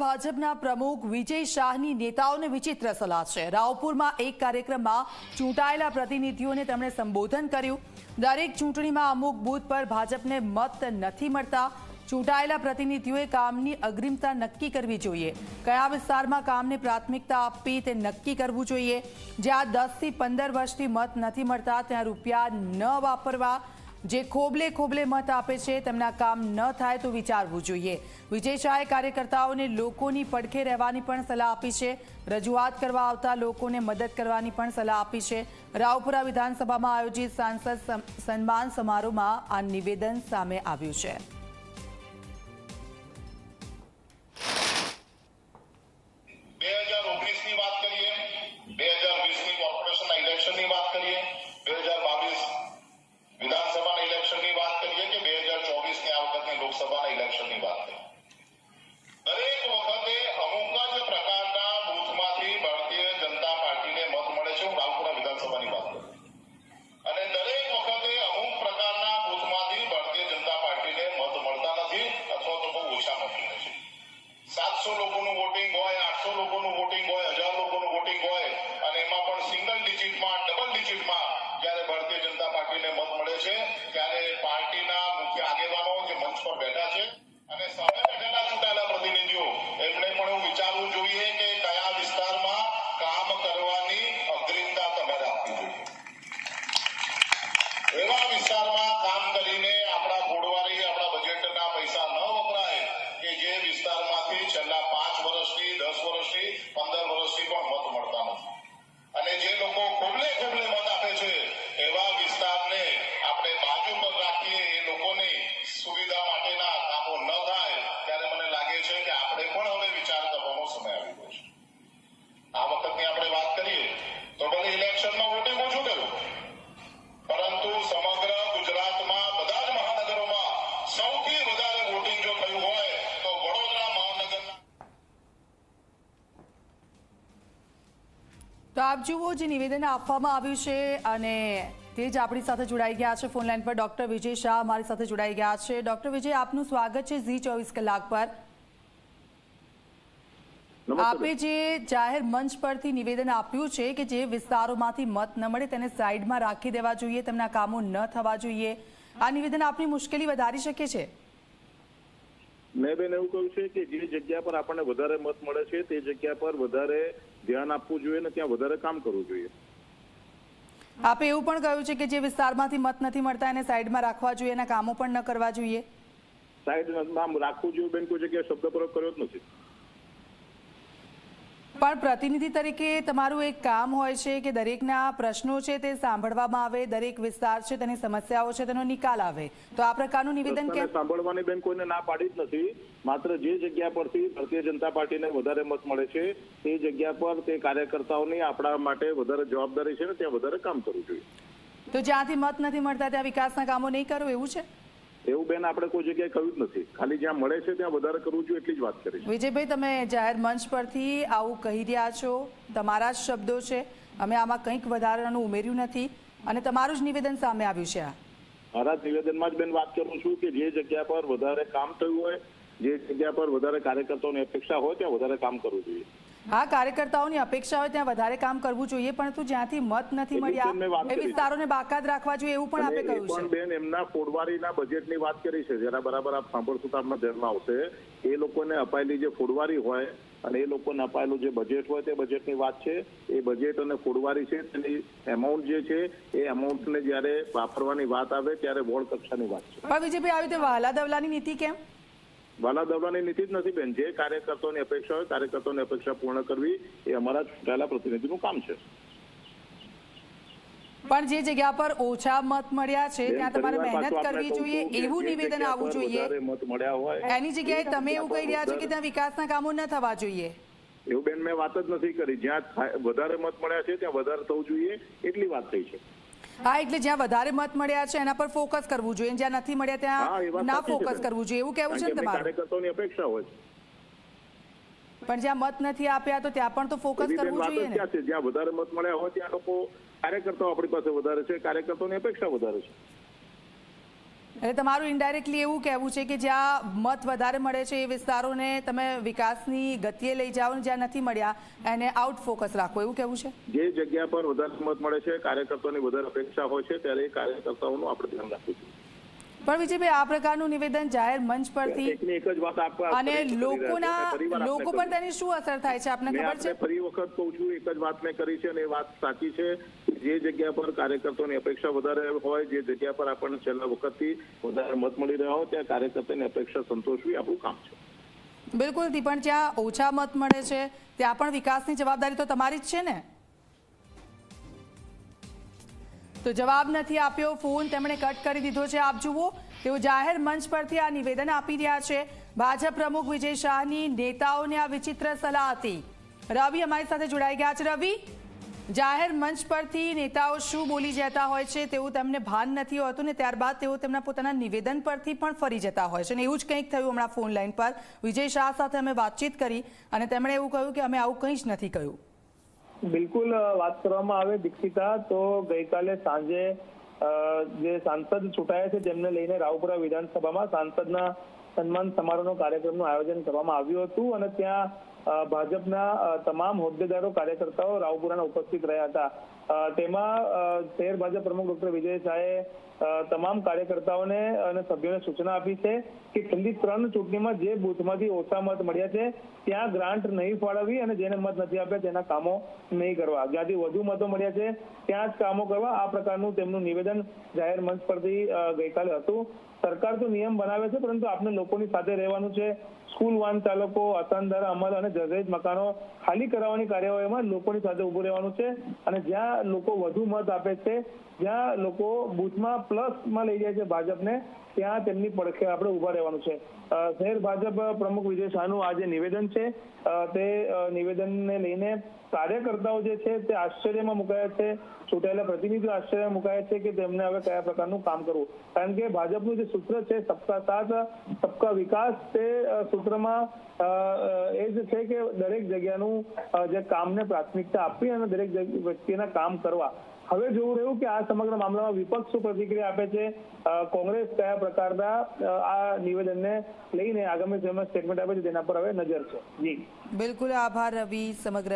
ભાજપના પ્રમુખ વિજય શાહની નેતાઓને વિચિત્ર સલાહ છે. રાવપુરમાં એક કાર્યક્રમમાં ચૂંટાયેલા પ્રતિનિધિઓને તેમણે સંબોધન કર્યું. દરેક ચૂંટણીમાં અમુક બૂથ પર ભાજપને મત નથી મળતા. ચૂંટાયેલા પ્રતિનિધિઓએ કામની અગ્રિમતા નક્કી કરવી જોઈએ. કયા વિસ્તારમાં કામને પ્રાથમિકતા આપવી તે નક્કી કરવું જોઈએ. જ્યાં દસથી પંદર વર્ષથી મત નથી મળતા, ત્યાં રૂપિયા ન વાપરવા જે ખોબલે ખોબલે મત આપે છે, તેમના કામ ન થાય તો વિચારવું જોઈએ. વિજય શાહે કાર્યકર્તાઓને લોકોની પડખે રહેવાની પણ સલાહ આપી છે. રજૂઆત કરવા આવતા લોકોને મદદ કરવાની પણ સલાહ આપી છે. રાવપુરા વિધાનસભામાં આયોજિત સાંસદ સન્માન સમારોહમાં આ નિવેદન સામે આવ્યું છે. વખતની લોકસભાના ઇલેક્શનની વાત કરી. દરેક આપ જુઓ જે નિવેદન આપવામાં આવ્યું છે અને તે જ આપણી સાથે જોડાઈ ગયા છે ફોન લાઈન પર ડોક્ટર વિજય શાહ અમારી સાથે જોડાઈ ગયા છે. ડોક્ટર વિજય આપનું સ્વાગત છે ઝી ચોવીસ કલાક પર. આપે જે જાહેર મંચ પરથી નિવેદન આપ્યું છે કે જે વિસ્તારોમાંથી મત ન મળે તેને સાઈડમાં રાખી દેવા જોઈએ તેમના કામો ન થવા જોઈએ. આ નિવેદન આપની મુશ્કેલી વધારી શકે છે? મેં બેન એવું કહ્યું છે કે જે જગ્યા પર આપણને વધારે મત મળે છે તે જગ્યા પર વધારે ધ્યાન આપવું જોઈએ ને ત્યાં વધારે કામ કરવું જોઈએ. આપે એવું પણ કહ્યું છે કે જે વિસ્તારમાંથી મત નથી મળતા એને સાઈડમાં રાખવા જોઈએ એના કામો પણ ન કરવા જોઈએ? સાઈડ નામ રાખવું જોઈએ બેન કોઈ જગ્યાએ શબ્દ પ્રયોગ કર્યો જ નથી. પણ પ્રતિનિધિ તરીકે તમારું એક કામ હોય છે કે દરેકના પ્રશ્નો છે તે સાંભળવામાં આવે દરેક વિસ્તાર છે તેની સમસ્યાઓ છે તેનો નિકાલ આવે. તો આ પ્રકારનું નિવેદન કે સાંભળવાની બેન કોઈને ના પાડી જ નથી. માત્ર જે જગ્યા પરથી ભારતીય જનતા પાર્ટીને વધારે મત મળે છે તે જગ્યા પર તે કાર્યકર્તાઓની આપણા માટે વધારે જવાબદારી છે ને ત્યાં વધારે કામ કરવું જોઈએ. તો જ્યાંથી મત નથી મળતા ત્યાં વિકાસના કામો નહીં કરો એવું છે? એવું બેન આપણે કોઈ જગ્યાએ કહ્યું જ નથી. ખાલી જ્યાં મળે છે ત્યાં વધારે કરવું જોઈએ એટલી જ વાત કરી વિજયભાઈ તમે જાહેર મંચ પરથી આવું કહી રહ્યા છો તમારા જ શબ્દો છે અમે આમાં કંઈક વધારાનું ઉમેર્યું નથી અને તમારું જ નિવેદન સામે આવ્યું છે આ. મારા નિવેદનમાં જ બેન વાત કરું છું કે જે જગ્યા પર વધારે કામ થયું હોય જે જગ્યા પર વધારે કાર્યકર્તાઓની અપેક્ષા હોય ત્યાં વધારે કામ કરવું જોઈએ. હા કાર્યકર્તાઓની અપેક્ષા હોય ત્યાં વધારે કામ કરવું જોઈએ પરંતુ જ્યાંથી મત નથી મળ્યા એ વિસ્તારોને બાકાત રાખવા જોઈએ એવું પણ આપે કહ્યું છે. બેન એમના ફોડવારીના બજેટની વાત કરી છે જેના બરાબર આપ સાંભળશો તો આપના ધ્યાનમાં આવશે. એ લોકોને અપાયેલી જે ફોડવારી હોય અને એ લોકોને અપાયેલું જે બજેટ હોય તે બજેટની વાત છે. એ બજેટ અને ફોડવારી છે તેની એમાઉન્ટ જે છે એ એમાઉન્ટને જ્યારે વાપરવાની વાત આવે ત્યારે વોર્ડ કક્ષાની વાત છે. બીજેપી આવી રીતે વહાલા દવલાની નીતિ કેમ? વાલા દવડાની નીતિ જ નથી બેન. જે કાર્યકર્તાઓની અપેક્ષા હોય કાર્યકર્તાઓની અપેક્ષા પૂર્ણ કરવી એ અમારા ચૂંટાયેલા પ્રતિનિધિનું કામ છે. પણ જે જગ્યા પર ઓછા મત મળ્યા છે ત્યાં તમારે મહેનત કરવી જોઈએ એવું નિવેદન આવવું જોઈએ. મત મળ્યા હોય એની જગ્યાએ તમે એવું કહી રહ્યા છો કે ત્યાં વિકાસના કામો ન થવા જોઈએ. એવું બેન મેં વાત જ નથી કરી. જ્યાં વધારે મત મળ્યા છે ત્યાં વધારે થવું જોઈએ એટલી વાત થઈ છે. હા એટલે જ્યાં વધારે મત મળ્યા છે એના પર ફોકસ કરવું જોઈએ. જ્યાં નથી મળ્યા ત્યાં ના ફોકસ કરવું જોઈએ. એવું કેવું છે ને તમારું? અપેક્ષા હોય પણ જ્યાં મત નથી આપ્યા તો ત્યાં પણ તો ફોકસ કરવું જોઈએ ને. જ્યાં વધારે મત મળ્યા હોય ત્યાં લોકો કાર્યકર્તાઓ આપણી પાસે વધારે છે. કાર્યકર્તાઓની અપેક્ષા વધારે છે. એટલે તમારું ઇનડાયરેક્ટલી એવું કહેવું છે કે જ્યાં મત વધારે મળે છે એ વિસ્તારોને તમે વિકાસની ગતિએ લઈ જાઓ જ્યાં નથી મળ્યા, એને આઉટ ફોકસ રાખો. એવું કહેવું છે? જે જગ્યા પર વધારે મત મળે છે, કાર્યકર્તાઓની વધારે અપેક્ષા હોય છે, ત્યારે એ કાર્યકર્તાઓનું આપણે ધ્યાન રાખવું જોઈએ. પણ વિજયભાઈ આ પ્રકારનું નિવેદન જાહેર મંચ પરથી અને. લોકોના લોકો પર તેની શું અસર થાય છે? આપને ખબર છે? ફરી વખત કહું છું એક જ વાત મેં કરી છે અને એ વાત સાચી છે. જે જગ્યા પર કાર્યકર્તાઓની અપેક્ષા વધારે હોય જે જગ્યા પર આપણને છેલ્લા વખતથી વધારે મત મળી રહ્યા હોય ત્યાં કાર્યકર્તાની અપેક્ષા સંતોષવી આપણું કામ છે. બિલકુલ પણ જ્યાં ઓછા મત મળે છે ત્યાં પણ વિકાસની જવાબદારી તો તમારી જ છે ને? તો જવાબ નથી આપ્યો. ફોન તેમણે કટ કરી દીધો છે. આપ જુઓ, તેઓ જાહેર મંચ પરથી આ નિવેદન આપી રહ્યા છે. ભાજપ પ્રમુખ વિજય શાહની નેતાઓને આ વિચિત્ર સલાહ હતી. રવિ અમારી સાથે જોડાઈ ગયા છે. રવિ, જાહેર મંચ પરથી નેતાઓ શું બોલી જતા હોય છે તેવું તેમને ભાન નથી હોતું ને ત્યારબાદ તેઓ તેમના પોતાના નિવેદન પરથી પણ ફરી જતા હોય છે. અને એવું જ કંઈક થયું હમણાં ફોન લાઈન પર. વિજય શાહ સાથે અમે વાતચીત કરી અને તેમણે એવું કહ્યું કે અમે આવું કંઈ જ નથી કહ્યું. બિલકુલ વાત કરવામાં આવે દીક્ષિતા, તો ગઈકાલે સાંજે જે સાંસદ ચૂંટાયા છે તેમને લઈને રાવપુરા વિધાનસભામાં સાંસદના સન્માન સમારોહનો કાર્યક્રમનું આયોજન કરવામાં આવ્યું હતું અને ત્યાં ભાજપના તમામ હોદ્દેદારો, કાર્યકર્તાઓ રાવપુરાના ઉપસ્થિત રહ્યા હતા. તેમાં શહેર ભાજપ પ્રમુખ ડોક્ટર વિજય શાહે તમામ કાર્યકર્તાઓને અને સભ્યોને સૂચના આપી છે કે છેલ્લી ત્રણ ચૂંટણીમાં જે બૂથમાંથી ઓછા મત મળ્યા છે, ત્યાં ગ્રાન્ટ નહીં ફાળવવી અને જેને મત નથી આપ્યા તેના કામો નહીં કરવા. જ્યાંથી વધુ મતો મળ્યા છે, ત્યાં જ કામો કરવા આ પ્રકારનું તેમનું નિવેદન જાહેર મંચ પરથી ગઈકાલે હતું. સરકાર તો નિયમ બનાવે છે, પરંતુ આપણે લોકોની સાથે રહેવાનું છે. સ્કૂલ વાહન ચાલકો અસંધારા અમલ અને જર્જરિત મકાનો ખાલી કરાવવાની કાર્યવાહીમાં લોકોની સાથે ઉભું રહેવાનું છે અને જ્યાં લોકો વધુ મત આપે છે, જ્યાં લોકો બૂથમાં પ્લસમાં લઈ જાય છે ભાજપને, ત્યાં તેમની પડખે આપણે ઊભા રહેવાનું છે. શહેર ભાજપ પ્રમુખ વિજય શાહનું આ જે નિવેદન છે. તે નિવેદનને લઈને કાર્યકર્તાઓ જે છે તે આશ્ચર્યમાં મુકાયા છે. ચૂંટાયેલા પ્રતિનિધિઓ આશ્ચર્યમાં મુકાયા છે કે તેમને હવે કયા પ્રકારનું કામ કરવું. કારણ કે ભાજપનું જે સૂત્ર છે, સબકા સાથ, સબકા વિકાસ, તે સૂત્રમાં એ જ છે કે દરેક જગ્યાનું જે કામને પ્રાથમિકતા આપવી અને દરેક વ્યક્તિના કામ કરવા. હવે જોવું રહ્યું કે આ સમગ્ર મામલામાં વિપક્ષ શું પ્રતિક્રિયા આપે છે. કોંગ્રેસ કયા પ્રકારના આ નિવેદનને લઈને આગામી સમયમાં સ્ટેટમેન્ટ આપે છે તેના પર હવે નજર છે. જી. બિલકુલ આભાર રવિ, સમગ્ર